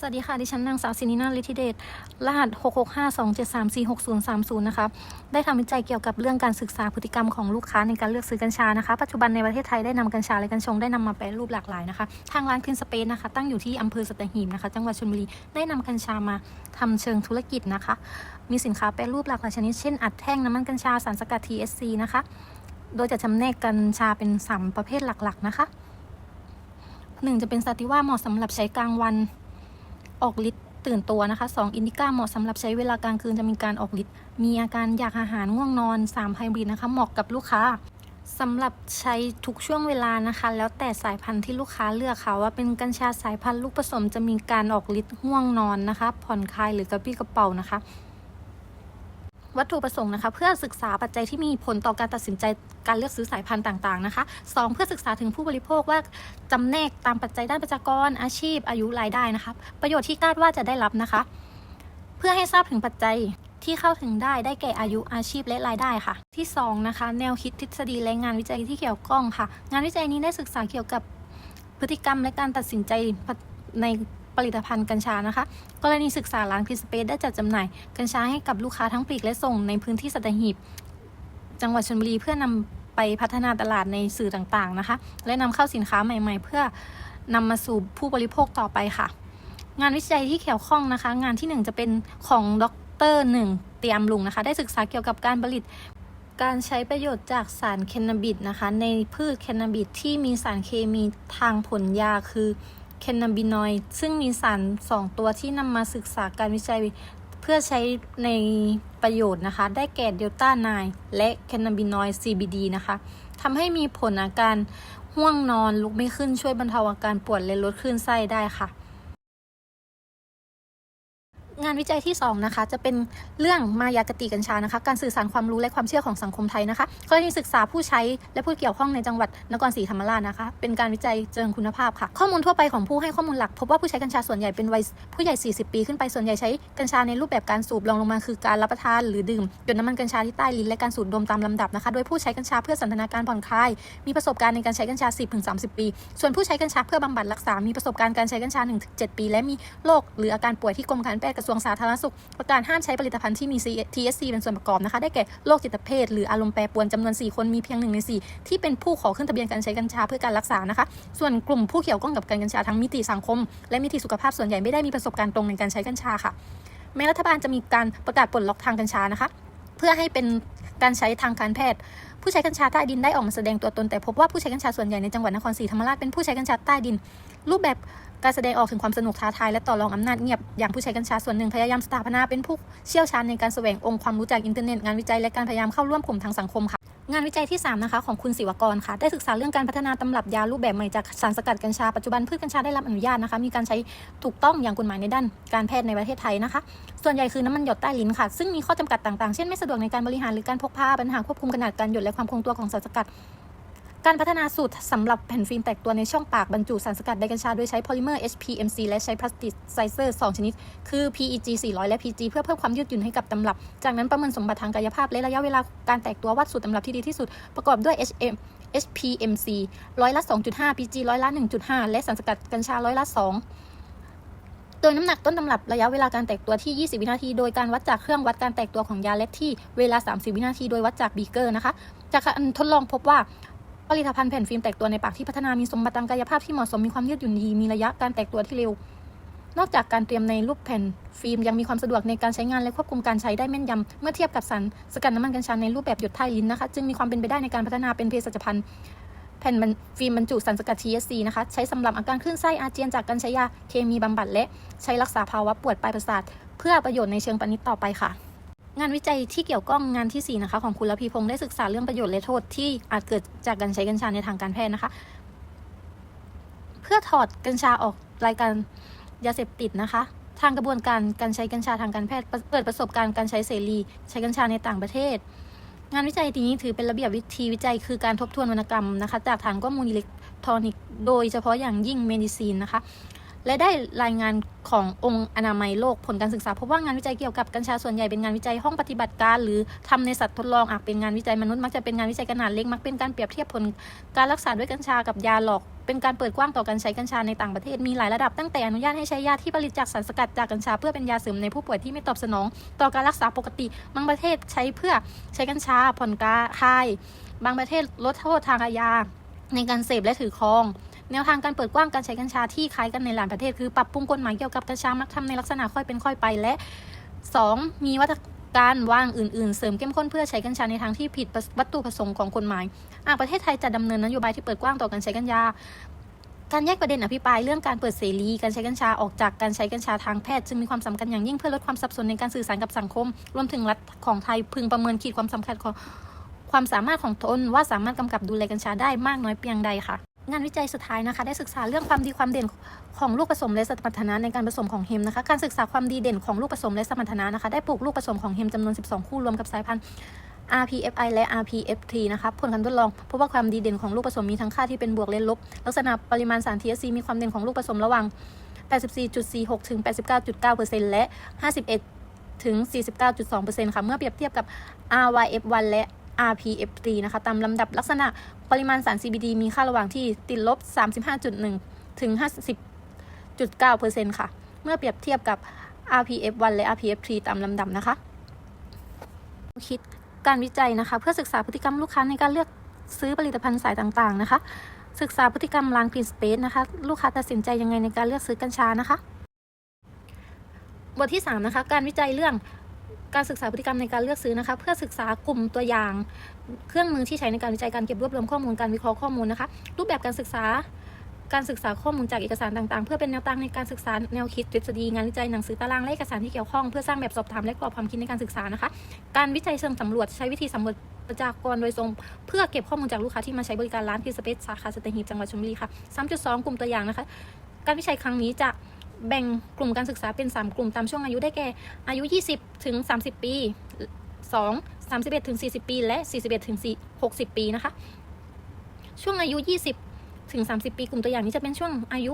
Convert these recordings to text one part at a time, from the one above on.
สวัสดีค่ะ ดิฉันนางสาวสินินาลิธิเดชรหัส 66527346030 นะคะ ได้ทำวิจัยเกี่ยวกับเรื่องการศึกษาพฤติกรรมของลูกค้าในการเลือกซื้อกัญชานะคะ ปัจจุบันในประเทศไทยได้นำกัญชาและกัญชงได้นำมาแปรรูปหลากหลายนะคะ ทางร้านค e นสเปซนะคะ ตั้งอยู่ที่อำเภอสัตหีบนะคะ จังหวัดชลบุรี ได้นำกัญชามาทำเชิงธุรกิจนะคะ มีสินค้าแปรรูปหลากหลายชนิด เช่น อัดแท่งน้ำมันกัญชา สารสกัด THC นะคะ โดยจะจำแนกกัญชาเป็นสามประเภทหลักๆนะคะหนึ่งจะเป็นซาติว่าเหมาะสำหรับใช้กลางวัน ออกฤทธิ์ตื่นตัวนะคะ 2 อินดิก้าเหมาะสำหรับใช้เวลากลางคืนจะมีการออกฤทธิ์มีอาการอยากอาหารง่วงนอน 3 ไฮบริดนะคะ เหมาะกับลูกค้าสำหรับใช้ทุกช่วงเวลานะคะ แล้วแต่สายพันธุ์ที่ลูกค้าเลือกค่ะว่าเป็นกัญชาสายพันธุ์ลูกผสมจะมีการออกฤทธิ์ง่วงนอนนะคะ ผ่อนคลายหรือกระปี้กระเป๋านะคะ วัตถุประสงค์นะคะเพื่อศึกษาปัจจัยที่มีผลต่อการตัดสินใจการเลือกซื้อสายพันธุ์ต่างๆนะคะ 2. เพื่อศึกษาถึงผู้บริโภคว่าจำแนกตามปัจจัยด้านประชากรอาชีพ อายุรายได้นะคะประโยชน์ที่คาดว่าจะได้รับนะคะ เพื่อให้ทราบถึงปัจจัยที่เข้าถึงได้ได้แก่อายุอาชีพและรายได้ค่ะ ที่ 2 นะคะ แนวคิดทฤษฎีและงานวิจัยที่เกี่ยวข้องค่ะ งานวิจัยนี้ได้ศึกษาเกี่ยวกับพฤติกรรมและการตัดสินใจใน ผลิตภัณฑ์กัญชานะคะ กรณีศึกษาร้านคริสเปซได้จัดจำหน่ายกัญชาให้กับลูกค้าทั้งปลีกและส่งในพื้นที่สัตหีบ จังหวัดชลบุรีเพื่อนำไปพัฒนาตลาดในสื่อต่างๆนะคะ และนำเข้าสินค้าใหม่ ๆ เพื่อนำมาสู่ผู้บริโภคต่อไปค่ะ งานวิจัยที่เกี่ยวข้องนะคะ งานที่ 1 จะเป็นของดรหนึ่งเตรียมลุงนะคะ ได้ศึกษาเกี่ยวกับการผลิตการใช้ประโยชน์จากสารแคนนาบิดนะคะ ในพืชแคนนาบิดที่มีสารเคมีทางผลยาคือ แคนนาบินอยด์ซึ่งมีสาร 2 ตัวที่นำมาศึกษาการวิจัยเพื่อใช้ในประโยชน์นะคะ ได้แก่เดลต้านายและแคนาบินอยด์ CBD นะคะทำให้มีผลอาการห่วงนอนลุกไม่ขึ้นช่วยบรรเทาอาการปวดและลดคลื่นไส้ได้ค่ะ งานวิจัยที่2นะคะจะเป็นเรื่องมายากติกัญชานะคะ การสื่อสารความรู้และความเชื่อของสังคมไทยนะคะกรณีศึกษาผู้ใช้และผู้เกี่ยวข้องในจังหวัดนครศรีธรรมราชนะคะ เป็นการวิจัยเชิงคุณภาพค่ะ ข้อมูลทั่วไปของผู้ให้ข้อมูลหลัก พบว่าผู้ใช้กัญชาส่วนใหญ่เป็นวัยผู้ใหญ่ 40 ปีขึ้นไปส่วนใหญ่ใช้กัญชาในรูปแบบการสูบรองลงมาคือการรับประทานหรือดื่มหยดน้ำมันกัญชาที่ใต้ลิ้นและการสูดดมตามลำดับนะคะ โดยผู้ใช้กัญชาเพื่อสันทนาการผ่อนคลายมีประสบการณ์ในการใช้กัญชา 10-30 ปี ส่วนผู้ใช้กัญชาเพื่อบำบัดรักษา มีประสบการณ์การใช้กัญชา 1-7 ปี และมีโรคหรืออาการป่วยที่กรมการแพทย์กระทรวงสาธารณสุขประกาศห้ามใช้ผลิตภัณฑ์ที่มี TSC เป็นส่วนประกอบนะคะ ได้แก่โรคจิตเภทหรืออารมณ์แปรปรวนจำนวน 4 คนมีเพียง1ใน 4 ที่เป็นผู้ขอขึ้นทะเบียนการใช้กัญชาเพื่อการรักษานะคะ ส่วนกลุ่มผู้เกี่ยวข้องกับการกัญชาทั้งมิติสังคม และมิติสุขภาพส่วนใหญ่ไม่ได้มีประสบการณ์ตรงในการใช้กัญชาค่ะแม้รัฐบาลจะมีการประกาศปลดล็อกทางกัญชานะคะ เพื่อให้เป็นการใช้ทางการแพทย์ ผู้ใช้กัญชาใต้ดินได้ออกมาแสดงตัวตน แต่พบว่าผู้ใช้กัญชาส่วนใหญ่ในจังหวัดนครศรีธรรมราชเป็นผู้ใช้กัญชาใต้ดิน รูปแบบการแสดงออกถึงความสนุกท้าทายและต่อรองอำนาจเงียบ อย่างผู้ใช้กัญชาส่วนหนึ่งพยายามสถาปนาเป็นผู้เชี่ยวชาญในการแสวงองค์ความรู้จากอินเทอร์เน็ตงานวิจัยและการพยายามเข้าร่วมกลุ่มทางสังคมค่ะ งานวิจัยที่ 3 นะคะของคุณศิวกรค่ะ ได้ศึกษาเรื่องการพัฒนาตำรับยารูปแบบใหม่จากสารสกัดกัญชา ปัจจุบันพืชกัญชาได้รับอนุญาตนะคะ มีการใช้ถูกต้องอย่างกฎหมายในด้านการแพทย์ในประเทศไทยนะคะ ส่วนใหญ่คือน้ำมันหยดใต้ลิ้นค่ะ ซึ่งมีข้อจำกัดต่างๆ เช่นไม่สะดวกในการบริหารหรือการพกพา ปัญหาควบคุมขนาดการหยดและความคงตัวของสารสกัด การพัฒนาสูตรสำหรับแผ่นฟิล์มแตกตัวในช่องปากบรรจุสารสกัดไดกัญชา โดยใช้โพลิเมอร์ HPMC และใช้พลาสติกไซเซอร์ 2 ชนิด คือ PEG 400 และ PG เพื่อเพิ่มความยืดหยุ่นให้กับตำรับ จากนั้นประเมินสมบัติทางกายภาพและระยะเวลาการแตกตัววัดสูตรตำรับที่ดีที่สุด ประกอบด้วย HM HPMC ร้อยละ 2.5 PG ร้อยละ 1.5 และสารสกัดกัญชาร้อยละ 2โดยน้ำหนักต้นตำรับระยะเวลาการแตกตัวที่ 20 วินาที โดยการวัดจากเครื่องวัดการแตกตัวของยาและที่เวลา 30 วินาที โดยวัดจากบีเกอร์นะคะ จากการทดลองพบว่า ผลิตภัณฑ์แผ่นฟิล์มแตกตัวในปากที่พัฒนามีสมบัติทางกายภาพที่เหมาะสมมีความยืดหยุ่นดีมีระยะการแตกตัวที่เร็วนอกจากการเตรียมในรูปแผ่นฟิล์มยังมีความสะดวกในการใช้งานและควบคุมการใช้ได้แม่นยำเมื่อเทียบกับสารสกัดน้ำมันกัญชาในรูปแบบหยดใต้ลิ้นนะคะ จึงมีความเป็นไปได้ในการพัฒนาเป็นเภสัชภัณฑ์แผ่นฟิล์มบรรจุสารสกัด THC นะคะใช้สำหรับอาการคลื่นไส้อาเจียนจากการใช้ยาเคมีบำบัดและใช้รักษาภาวะปวดปลายประสาท เพื่อประโยชน์ในเชิงปณิตต่อไปค่ะ งานวิจัยที่เกี่ยวข้องงานที่ 4 นะคะ ของคุณละพีพงศ์ได้ศึกษาเรื่องประโยชน์และโทษที่อาจเกิดจากการใช้กัญชาในทางการแพทย์นะคะ เพื่อถอดกัญชาออกรายการยาเสพติดนะคะ ทางกระบวนการการใช้กัญชาทางการแพทย์เปิดประสบการณ์การใช้เสรี ใช้กัญชาในต่างประเทศ งานวิจัยนี้ถือเป็นระเบียบวิธีวิจัยคือการทบทวนวรรณกรรมนะคะ จากฐานข้อมูลอิเล็กทรอนิกส์โดยเฉพาะอย่างยิ่งเมดิซีนนะคะ และได้รายงานขององค์อนามัยโลกผลการศึกษาพบว่างานวิจัยเกี่ยวกับกัญชาส่วนใหญ่เป็นงานวิจัยห้องปฏิบัติการ หรือทำในสัตว์ทดลองอาจเป็นงานวิจัยมนุษย์มักจะเป็นงานวิจัยขนาดเล็กมักเป็นการเปรียบเทียบผลการรักษาด้วยกัญชากับยาหลอกเป็นการเปิดกว้างต่อการใช้กัญชาในต่างประเทศมีหลายระดับตั้งแต่อนุญาตให้ใช้ยาที่ผลิตจากสารสกัดจากกัญชาเพื่อเป็นยาเสริมในผู้ป่วยที่ไม่ตอบสนอง ต่อการรักษาปกติ บางประเทศใช้เพื่อใช้กัญชาผ่อนคลาย บางประเทศลดโทษทางอาญาในการเสพและถือครอง แนวทางการเปิดกว้างการใช้กัญชาที่คล้ายกันในหลายประเทศ คือปรับปรุงกฎหมายเกี่ยวกับกัญชามักทำในลักษณะค่อยเป็นค่อยไปและ 2. มีวัตการวางอื่น ๆ เสริมเข้มข้นเพื่อใช้กัญชาในทางที่ผิดวัตถุประสงค์ของกฎหมายอาประเทศไทยจะดำเนินนโยบายที่เปิดกว้างต่อการใช้กัญชาการแยกประเด็นอภิปรายเรื่องการเปิดเสรีการใช้กัญชาออกจากการใช้กัญชาทางแพทย์ จึงมีความสำคัญอย่างยิ่งเพื่อลดความสับสนในการสื่อสารกับสังคม รวมถึงรัฐของไทยพึงประเมินขีดความสำคัญของความสามารถของตนว่าสามารถกำกับดูแลกัญชาได้มากน้อยเพียงใดค่ะ งานวิจัยสุดท้ายนะคะ ได้ศึกษาเรื่องความดีความเด่นของลูกผสมและสมรรถนะในการผสมของเฮมนะคะการศึกษาความดีเด่นของลูกผสมและสมรรถนะนะคะ ได้ปลูกลูกผสมของเฮมจำนวน 12 คู่รวมกับสายพันธุ์ RPFI และ RPFT นะคะผลการทดลองพบว่าความดีเด่นของลูกผสมมีทั้งค่าที่เป็นบวกและลบ ลักษณะปริมาณสาร THC มีความเด่นของลูกผสมระหว่าง 84.46 ถึง 89.9%และ 51 ถึง 49.2%ค่ะ เมื่อเปรียบเทียบกับ RYF1 และ RPFT นะคะตามลำดับลักษณะปริมาณสาร CBD มีค่าระหว่างที่ติดลบ 35.1 ถึง 50.9%ค่ะ เมื่อเปรียบเทียบกับ RPF1 และ RPFT ตามลำดับนะคะ คิดการวิจัยนะคะ เพื่อศึกษาพฤติกรรมลูกค้าในการเลือกซื้อผลิตภัณฑ์สายต่างๆนะคะ ศึกษาพฤติกรรมร้านคลีนสเปซนะคะ ลูกค้าตัดสินใจยังไงในการเลือกซื้อกัญชานะคะ บทที่ 3 นะคะ การวิจัยเรื่อง การศึกษาพฤติกรรมในการเลือกซื้อนะคะ เพื่อศึกษากลุ่มตัวอย่าง เครื่องมือที่ใช้ในการวิจัยการเก็บรวบรวมข้อมูลการวิเคราะห์ข้อมูลนะคะ รูปแบบการศึกษาการศึกษาข้อมูลจากเอกสารต่างๆ เพื่อเป็นแนวตั้งในการศึกษาแนวคิดทฤษฎีงานวิจัยหนังสือตารางและเอกสารที่เกี่ยวข้องเพื่อสร้างแบบสอบถามและกรอบความคิดในการศึกษานะคะ การวิจัยเชิงสำรวจใช้วิธีสำรวจประชากรโดยตรงเพื่อเก็บข้อมูลจากลูกค้าที่มาใช้บริการร้านพีสเปซสาขาสเตหีบจังหวัดชลบุรีค่ะ3.2 กลุ่มตัวอย่างนะคะ การวิจัยครั้งนี้จะ แบ่งกลุ่มการศึกษาเป็น 3 กลุ่มตามช่วงอายุได้แก่ อายุ 20 ถึง 30 ปี 2 31 ถึง 40 ปี และ 41 ถึง 60 ปีนะคะ ช่วงอายุ 20 ถึง 30 ปี กลุ่มตัวอย่างนี้จะเป็นช่วงอายุ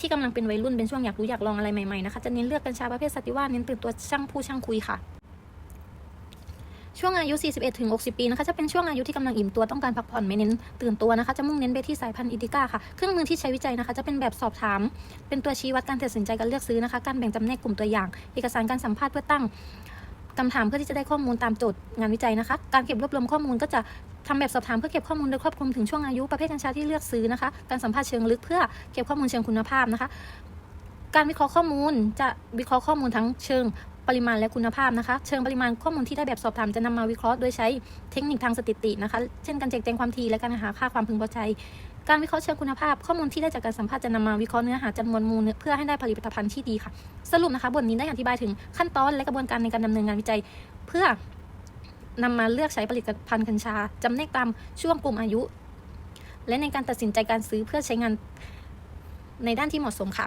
ที่กำลังเป็นวัยรุ่นเป็นช่วงอยากรู้อยากลองอะไรใหม่ๆนะคะ จะเน้นเลือกกัญชาประเภทสติว่าเน้นตื่นตัวช่างผู้ช่างคุยค่ะ ช่วงอายุ 41 ถึง 60 ปีนะคะ จะเป็นช่วงอายุที่กำลังอิ่มตัวต้องการพักผ่อนไม่เน้นตื่นตัวนะคะ จะมุ่งเน้นไปที่สายพันธุ์อิติก้าค่ะ เครื่องมือที่ใช้วิจัยนะคะ จะเป็นแบบสอบถาม เป็นตัวชี้วัดการตัดสินใจการเลือกซื้อนะคะ การแบ่งจำแนกกลุ่มตัวอย่าง เอกสารการสัมภาษณ์เพื่อตั้งคำถามเพื่อที่จะได้ข้อมูลตามโจทย์งานวิจัยนะคะ การเก็บรวบรวมข้อมูลก็จะทำแบบสอบถามเพื่อเก็บข้อมูลโดยครอบคลุมถึงช่วงอายุประเภทกัญชาที่เลือกซื้อนะคะ การสัมภาษณ์เชิงลึกเพื่อเก็บข้อมูลเชิงคุณภาพนะคะ การวิเคราะห์ข้อมูลจะวิเคราะห์ข้อมูลทั้งเชิง ปริมาณและคุณภาพนะคะ เชิงปริมาณข้อมูลที่ได้แบบสอบถามจะนำมาวิเคราะห์โดยใช้เทคนิคทางสถิตินะคะ เช่นการแจกแจงความถี่และการหาค่าความพึงพอใจ การวิเคราะห์เชิงคุณภาพ ข้อมูลที่ได้จากการสัมภาษณ์จะนำมาวิเคราะห์เนื้อหาจำนวนมูลเพื่อให้ได้ผลิตภัณฑ์ที่ดีค่ะ สรุปนะคะบทนี้ได้อธิบายถึงขั้นตอนและกระบวนการในการดำเนินงานวิจัย เพื่อนำมาเลือกใช้ผลิตภัณฑ์กัญชาจำแนกตามช่วงกลุ่มอายุ และในการตัดสินใจการซื้อเพื่อใช้งานในด้านที่เหมาะสมค่ะ